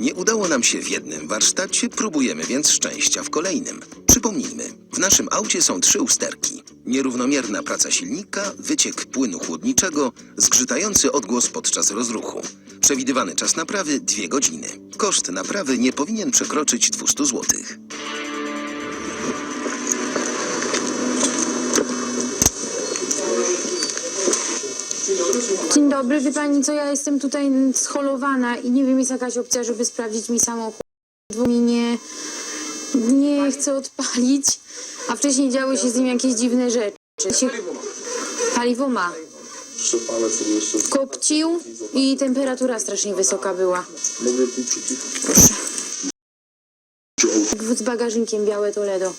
Nie udało nam się w jednym warsztacie, próbujemy więc szczęścia w kolejnym. Przypomnijmy, w naszym aucie są trzy usterki. Nierównomierna praca silnika, wyciek płynu chłodniczego, zgrzytający odgłos podczas rozruchu. Przewidywany czas naprawy dwie godziny. Koszt naprawy nie powinien przekroczyć 200 zł. Dzień dobry, wie pani co, ja jestem tutaj scholowana i nie wiem, jest jakaś opcja, żeby sprawdzić mi samochód, bo mi nie, nie chce odpalić, a wcześniej działy się z nim jakieś dziwne rzeczy. Się, paliwo ma. Jeszcze Kopcił i temperatura strasznie wysoka była. mogę kluczyki. Proszę. Z bagażnikiem białe Toledo.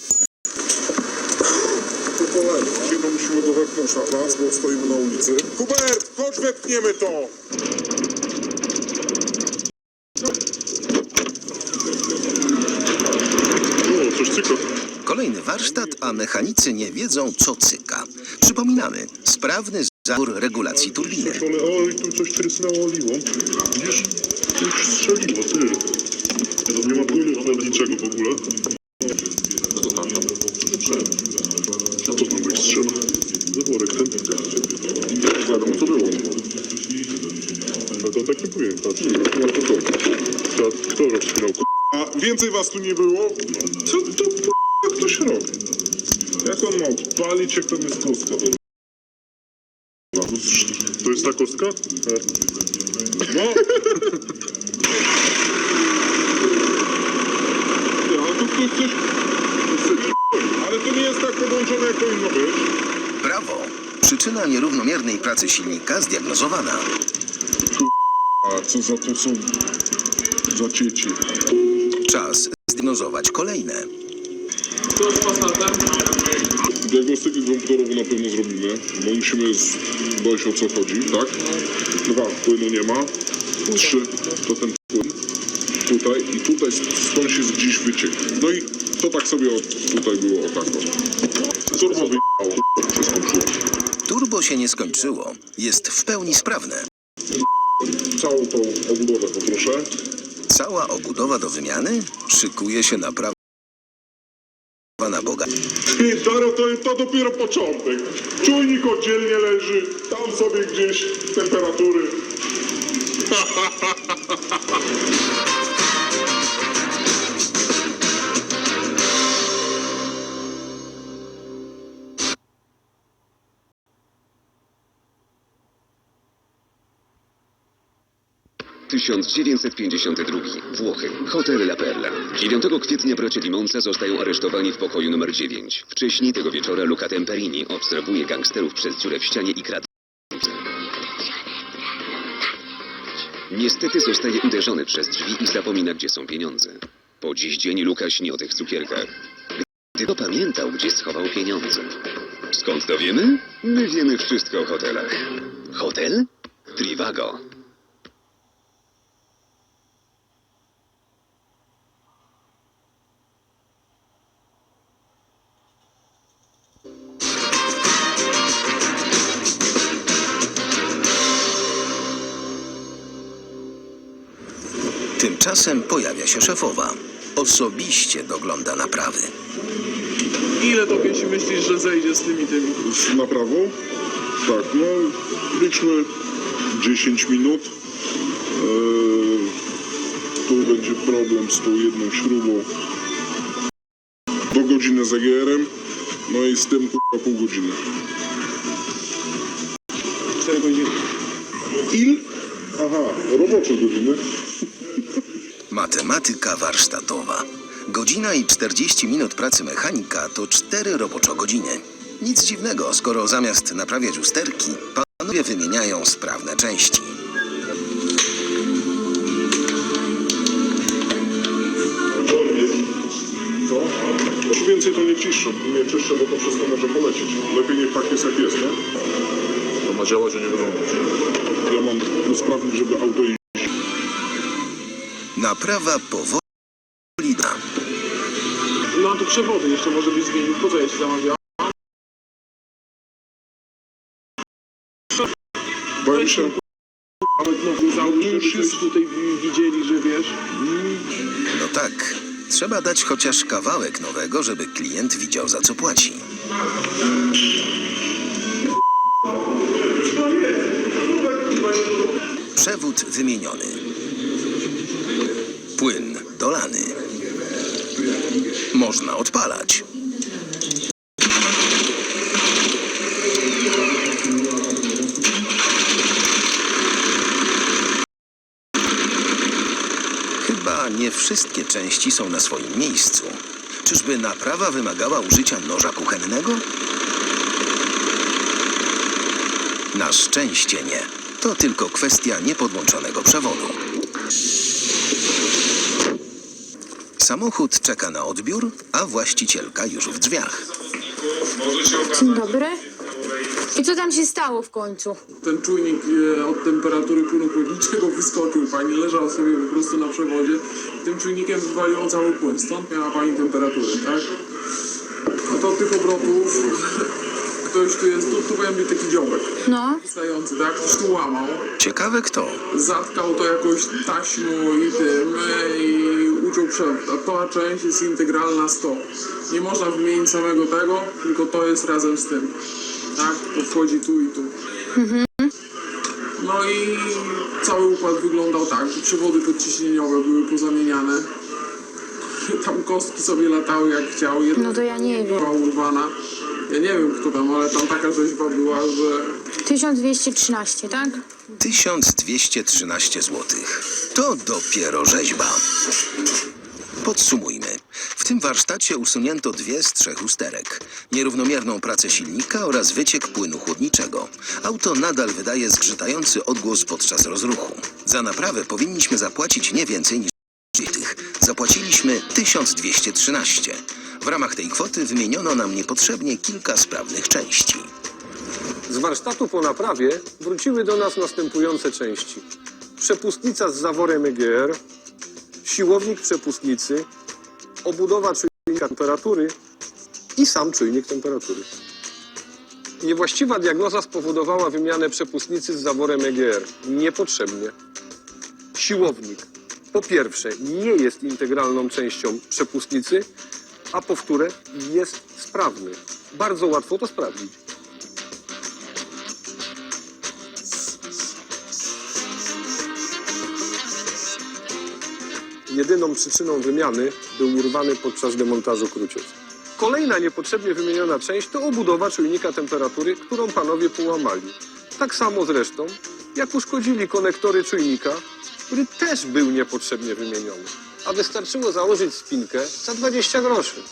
Jedno musimy go wepchnąć na raz, bo stoimy na ulicy. Hubert, chodź wepchniemy to! O, coś cyka. Kolejny warsztat, a mechanicy nie wiedzą, co cyka. Przypominamy, sprawny zabór regulacji turbiny. Coś one, oj, tu coś trysnęło oliwą. Widzisz? Już strzeliło, ty. Nie ma płynu chłodniczego w ogóle. Co to tam? A co tam byś strzela? Zaworek ten. Nie wiadomo co było. No to tak nie powiem, patrz. No to to. To Kto rozpinał A więcej was tu nie było? Co to jak ktoś robi? Jak on ma odpalić, jak tam jest kostka? No, To jest ta kostka? No. Nie, ale tu ktoś coś... Ale to nie jest tak podłączone, jak powinno być. Brawo! Przyczyna nierównomiernej pracy silnika zdiagnozowana. A co za to są za dzieci? Czas zdiagnozować kolejne. Diagnostykę komputerową na pewno zrobimy, bo musimy z- dojść o co chodzi, tak? Dwa, płynu nie ma. Trzy, to ten płyn. Tutaj i tutaj skąd się gdzieś wyciek. No i to tak sobie od, tutaj było o tak. o. Turbo wyjechało. Turbo się nie skończyło. Jest w pełni sprawne. Całą tą obudowę poproszę. Cała obudowa do wymiany szykuje się naprawa na Boga. Daro, to, to dopiero początek. Czujnik oddzielnie leży, tam sobie gdzieś temperatury. 1952. Włochy. Hotel La Perla. 9 kwietnia bracia Limonca zostają aresztowani w pokoju numer 9. Wcześniej tego wieczora Luca Temperini obserwuje gangsterów przez dziurę w ścianie i kradnie. Niestety zostaje uderzony przez drzwi i zapomina, gdzie są pieniądze. Po dziś dzień Luka śni o tych cukierkach. Gdyby pamiętał, gdzie schował pieniądze. Skąd to wiemy? My wiemy wszystko o hotelach. Hotel? Trivago. Tymczasem pojawia się szefowa. Osobiście dogląda naprawy. Ile to pięci myślisz, że zejdzie z tymi tymi? Z- Na prawo? Tak, no liczmy 10 minut. Eee, tu będzie problem z tą jedną śrubą. Do godziny z EGR-em. No i z tym kurwa pół godziny. 4 godziny. Il? Aha, robocze godziny. Matematyka warsztatowa. Godzina i 40 minut pracy mechanika to 4 roboczo-godziny. Nic dziwnego, skoro zamiast naprawiać usterki, panowie wymieniają sprawne części. Co? Już więcej to nie ciszę, nie czyszczę, bo to wszystko może polecieć. Lepiej niech tak jest jak jest, nie? To ma działać, a nie wyglądać. Ja mam usprawnić, żeby auto. Naprawa powoli da. No a tu przewody jeszcze może być zmienił. Po co ja ci zamawiałem? Bo ja myślałem, kawałek nowy z auta, już żebyśmy jest- tutaj wi- widzieli, że wiesz. No tak, trzeba dać chociaż kawałek nowego, żeby klient widział za co płaci. Przewód wymieniony. Płyn dolany. Można odpalać. Chyba nie wszystkie części są na swoim miejscu. Czyżby naprawa wymagała użycia noża kuchennego? Na szczęście nie. To tylko kwestia niepodłączonego przewodu. Samochód czeka na odbiór, a właścicielka już w drzwiach. Dzień dobry. I co tam się stało w końcu? Ten czujnik e, od temperatury płynu chłodniczego wyskoczył. Pani leżała sobie po prostu na przewodzie. Tym czujnikiem wywaliło cały płyn. Stąd miała pani temperaturę, tak? A to od tych obrotów ktoś tu jest, tu, tu powinien być taki dziobek No, stający, tak? Ktoś tu łamał. Ciekawe kto. zatkał to jakoś taśmą i tym e, i uciął przewód. A ta część jest integralna z to. Nie można wymienić samego tego, tylko to jest razem z tym. Tak? To wchodzi tu i tu. No i cały układ wyglądał tak. Przewody podciśnieniowe były pozamieniane. Tam kostki sobie latały jak chciał. Jedna no to ja nie wiem. była urwana. Ja nie wiem kto tam, ale tam taka rzeźba była, że 1213, tak? 1213 zł. To dopiero rzeźba. Podsumujmy. W tym warsztacie usunięto dwie z trzech usterek. Nierównomierną pracę silnika oraz wyciek płynu chłodniczego. Auto nadal wydaje zgrzytający odgłos podczas rozruchu. Za naprawę powinniśmy zapłacić nie więcej niż tych. Zapłaciliśmy 1213. W ramach tej kwoty wymieniono nam niepotrzebnie kilka sprawnych części. Z warsztatu po naprawie wróciły do nas następujące części. Przepustnica z zaworem EGR, siłownik przepustnicy, obudowa czujnika temperatury i sam czujnik temperatury. Niewłaściwa diagnoza spowodowała wymianę przepustnicy z zaworem EGR. Niepotrzebnie. Siłownik. Po pierwsze, nie jest integralną częścią przepustnicy, a po wtóre, jest sprawny. Bardzo łatwo to sprawdzić. Jedyną przyczyną wymiany był urwany podczas demontażu kruciec. Kolejna niepotrzebnie wymieniona część to obudowa czujnika temperatury, którą panowie połamali. Tak samo zresztą, jak uszkodzili konektory czujnika, który też był niepotrzebnie wymieniony. A wystarczyło założyć spinkę za 20 groszy.